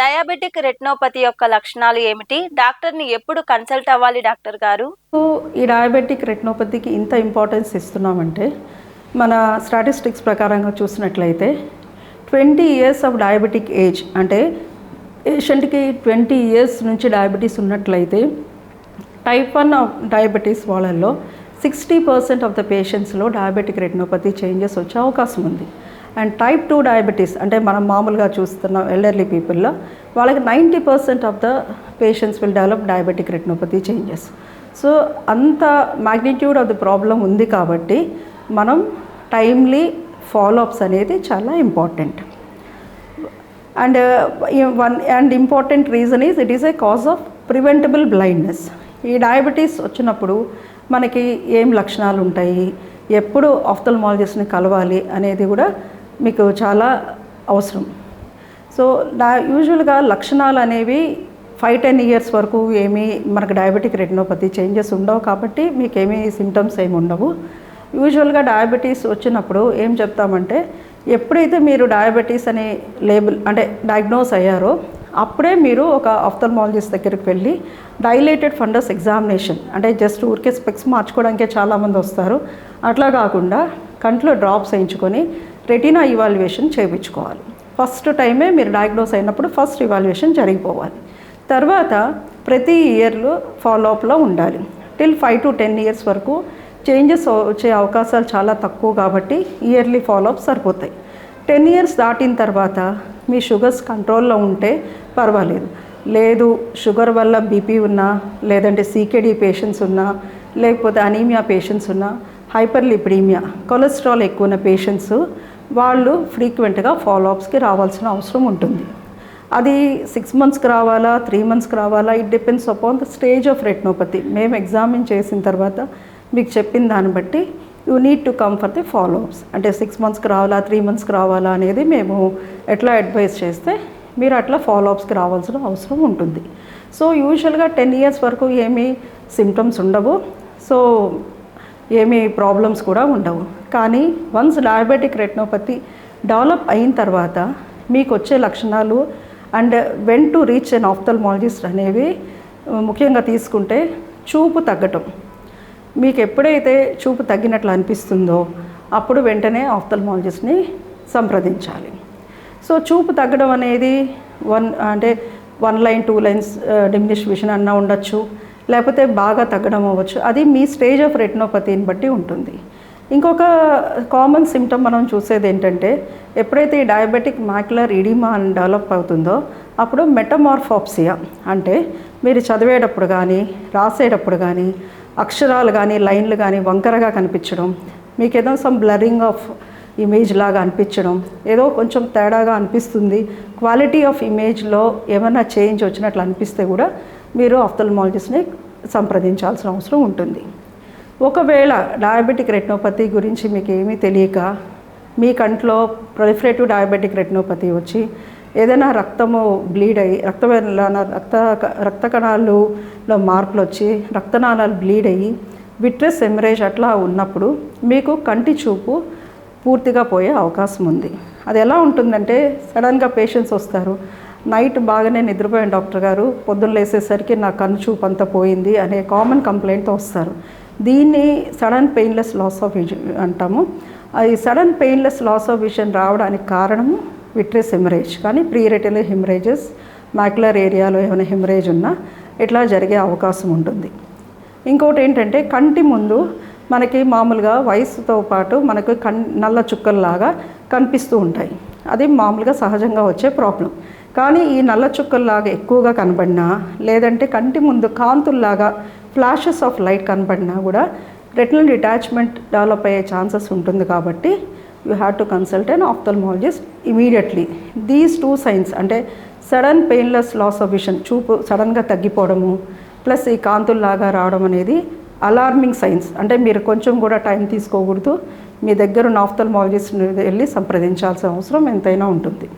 Diabetic retinopathy యొక్క లక్షణాలు ఏమిటి? డాక్టర్ని ఎప్పుడు కన్సల్ట్ అవ్వాలి డాక్టర్ గారు? ఈ డయాబెటిక్ రెటినోపతికి ఇంత ఇంపార్టెన్స్ ఇస్తున్నామంటే మన స్టాటిస్టిక్స్ ప్రకారంగా చూసినట్లయితే twenty years of diabetic age అంటే పేషెంట్కి ట్వంటీ ఇయర్స్ నుంచి డయాబెటీస్ ఉన్నట్లయితే టైప్ వన్ ఆఫ్ డయాబెటీస్ వాళ్ళల్లో సిక్స్టీ పర్సెంట్ ఆఫ్ ద పేషెంట్స్లో డయాబెటిక్ రెటినోపతి చేంజెస్ వచ్చే అవకాశం ఉంది. అండ్ టైప్ టూ డయాబెటీస్ అంటే మనం మామూలుగా చూస్తున్న ఎల్డర్లీ పీపుల్లో వాళ్ళకి ninety percent of the patients will develop diabetic retinopathy changes so అంత మ్యాగ్నిట్యూడ్ ఆఫ్ ది ప్రాబ్లం ఉంది కాబట్టి మనం టైమ్లీ ఫాలోఅప్స్ అనేది చాలా important and one and important reason is it is a cause of preventable blindness ఈ diabetes వచ్చినప్పుడు మనకి ఏం లక్షణాలు ఉంటాయి? ఎప్పుడు ఆఫ్థల్మాలజిస్ట్ని కలవాలి అనేది కూడా మీకు చాలా అవసరం. సో నా యూజువల్గా లక్షణాలు అనేవి ఫైవ్ టెన్ ఇయర్స్ వరకు ఏమీ మనకు డయాబెటిక్ రెటినోపతి చేంజెస్ ఉండవు కాబట్టి మీకు ఏమీ సిమ్టమ్స్ ఏమి ఉండవు. యూజువల్గా డయాబెటీస్ వచ్చినప్పుడు ఏం చెప్తామంటే ఎప్పుడైతే మీరు డయాబెటీస్ అనే లేబుల్ అంటే డయాగ్నోస్ అయ్యారో అప్పుడే మీరు ఒక ఆఫ్థల్మాలజిస్ట్ దగ్గరికి వెళ్ళి డైలేటెడ్ ఫండస్ ఎగ్జామినేషన్ అంటే జస్ట్ ఊరికే స్పెక్స్ మార్చుకోవడానికే చాలామంది వస్తారు. అట్లా కాకుండా కంట్లో డ్రాప్స్ వేయించుకొని రెటీనా ఇవాల్యుయేషన్ చేయించుకోవాలి. ఫస్ట్ టైమే మీరు డయాగ్నోస్ అయినప్పుడు ఫస్ట్ ఇవాల్యుయేషన్ జరిగిపోవాలి. తర్వాత ప్రతి ఇయర్లో ఫాలోఅప్లో ఉండాలి. Till five to ten years వరకు చేంజెస్ వచ్చే అవకాశాలు చాలా తక్కువ కాబట్టి ఇయర్లీ ఫాలోఅప్ సరిపోతాయి. టెన్ ఇయర్స్ దాటిన తర్వాత మీ షుగర్స్ కంట్రోల్లో ఉంటే పర్వాలేదు. లేదు షుగర్ వల్ల బీపీ ఉన్నా లేదంటే సీకేడీ పేషెంట్స్ ఉన్నా లేకపోతే అనీమియా పేషెంట్స్ ఉన్నా హైపర్ లిపిడీమియా కొలెస్ట్రాల్ ఎక్కువ ఉన్న పేషెంట్స్ వాళ్ళు ఫ్రీక్వెంట్గా ఫాలోఅప్స్కి రావాల్సిన అవసరం ఉంటుంది. అది సిక్స్ మంత్స్కి రావాలా త్రీ మంత్స్కి రావాలా it depends upon the stage of retinopathy మేము ఎగ్జామిన్ చేసిన తర్వాత మీకు చెప్పిన దాన్ని బట్టి you need to come for the follow ups అంటే సిక్స్ మంత్స్కి రావాలా త్రీ మంత్స్కి రావాలా అనేది మేము ఎట్లా అడ్వైస్ చేస్తే మీరు అట్లా ఫాలోఅప్స్కి రావాల్సిన అవసరం ఉంటుంది. సో యూజువల్గా టెన్ ఇయర్స్ వరకు ఏమీ సిమ్టమ్స్ ఉండవు. సో ఏమీ ప్రాబ్లమ్స్ కూడా ఉండవు. కానీ వన్స్ డయాబెటిక్ రెటినోపతి డెవలప్ అయిన తర్వాత మీకు వచ్చే లక్షణాలు and when to reach an ophthalmologist అనేవి ముఖ్యంగా తీసుకుంటే చూపు తగ్గటం. మీకు ఎప్పుడైతే చూపు తగ్గినట్లు అనిపిస్తుందో అప్పుడు వెంటనే ఆఫ్థల్మాలజిస్ట్ని సంప్రదించాలి. సో చూపు తగ్గడం అనేది వన్ అంటే one line two lines diminish vision అన్నా ఉండొచ్చు. లేకపోతే బాగా తగ్గడం అవ్వచ్చు. అది మీ స్టేజ్ ఆఫ్ రెటినోపతిని బట్టి ఉంటుంది. ఇంకొక కామన్ సిమ్టమ్ మనం చూసేది ఏంటంటే ఎప్పుడైతే ఈ డయాబెటిక్ మ్యాక్యులర్ ఇడిమా అని డెవలప్ అవుతుందో అప్పుడు మెటమార్ఫాప్సియా అంటే మీరు చదివేటప్పుడు కానీ రాసేటప్పుడు కానీ అక్షరాలు కానీ లైన్లు కానీ వంకరగా కనిపించడం మీకు ఏదో సమ్ బ్లరింగ్ ఆఫ్ ఇమేజ్ లాగా అనిపించడం ఏదో కొంచెం తేడాగా అనిపిస్తుంది క్వాలిటీ ఆఫ్ ఇమేజ్లో ఏమైనా చేంజ్ వచ్చినట్లు అనిపిస్తే కూడా మీరు ఆఫ్థల్మాలజిస్ట్ని సంప్రదించాల్సిన అవసరం ఉంటుంది. ఒకవేళ డయాబెటిక్ రెటినోపతి గురించి మీకు ఏమీ తెలియక మీ కంట్లో ప్రొలిఫరేటివ్ డయాబెటిక్ రెటినోపతి వచ్చి ఏదైనా రక్తము బ్లీడ్ అయ్యి రక్త రక్త రక్త కణాలులో మార్పులు వచ్చి రక్తనాళాలు బ్లీడ్ అయ్యి విట్రెస్ ఎమరేజ్ అట్లా ఉన్నప్పుడు మీకు కంటి చూపు పూర్తిగా పోయే అవకాశం ఉంది అది ఎలా ఉంటుందంటే సడన్గా పేషెంట్స్ వస్తారు నైట్ బాగానే నిద్రపోయాను డాక్టర్ గారు. పొద్దున్న లేసేసరికి నా కన్ను చూపు అంతా పోయింది అనే కామన్ కంప్లైంట్తో వస్తారు. దీన్ని sudden painless loss of vision అంటాము. అది sudden painless loss of vision రావడానికి కారణము విట్రెస్ హెమరేజ్ కానీ ప్రీరెటిల్ హెమరేజెస్ మ్యాక్యులర్ ఏరియాలో ఏమైనా హెమరేజ్ ఉన్నా ఇట్లా జరిగే అవకాశం ఉంటుంది. ఇంకోటి ఏంటంటే కంటి ముందు మనకి మామూలుగా వయసుతో పాటు మనకు కన్ నల్ల చుక్కల్లాగా కనిపిస్తూ ఉంటాయి. అది మామూలుగా సహజంగా వచ్చే ప్రాబ్లం కానీ ఈ నల్ల చుక్కల్లాగా ఎక్కువగా కనబడినా లేదంటే కంటి ముందు కాంతుల్లాగా ఫ్లాషెస్ ఆఫ్ లైట్ కనబడినా కూడా రెటినల్ డిటాచ్మెంట్ డెవలప్ అయ్యే ఛాన్సెస్ ఉంటుంది కాబట్టి you have to consult and ophthalmologist immediately these two signs అంటే sudden painless loss of vision చూపు సడన్గా తగ్గిపోవడము ప్లస్ ఈ కాంతుల్లాగా రావడం అనేది అలార్మింగ్ సైన్స్ అంటే మీరు కొంచెం కూడా టైం తీసుకోకూడదు. మీ దగ్గర ఉన్న ఆఫ్థల్మాలజిస్ట్ వెళ్ళి సంప్రదించాల్సిన అవసరం ఎంతైనా ఉంటుంది.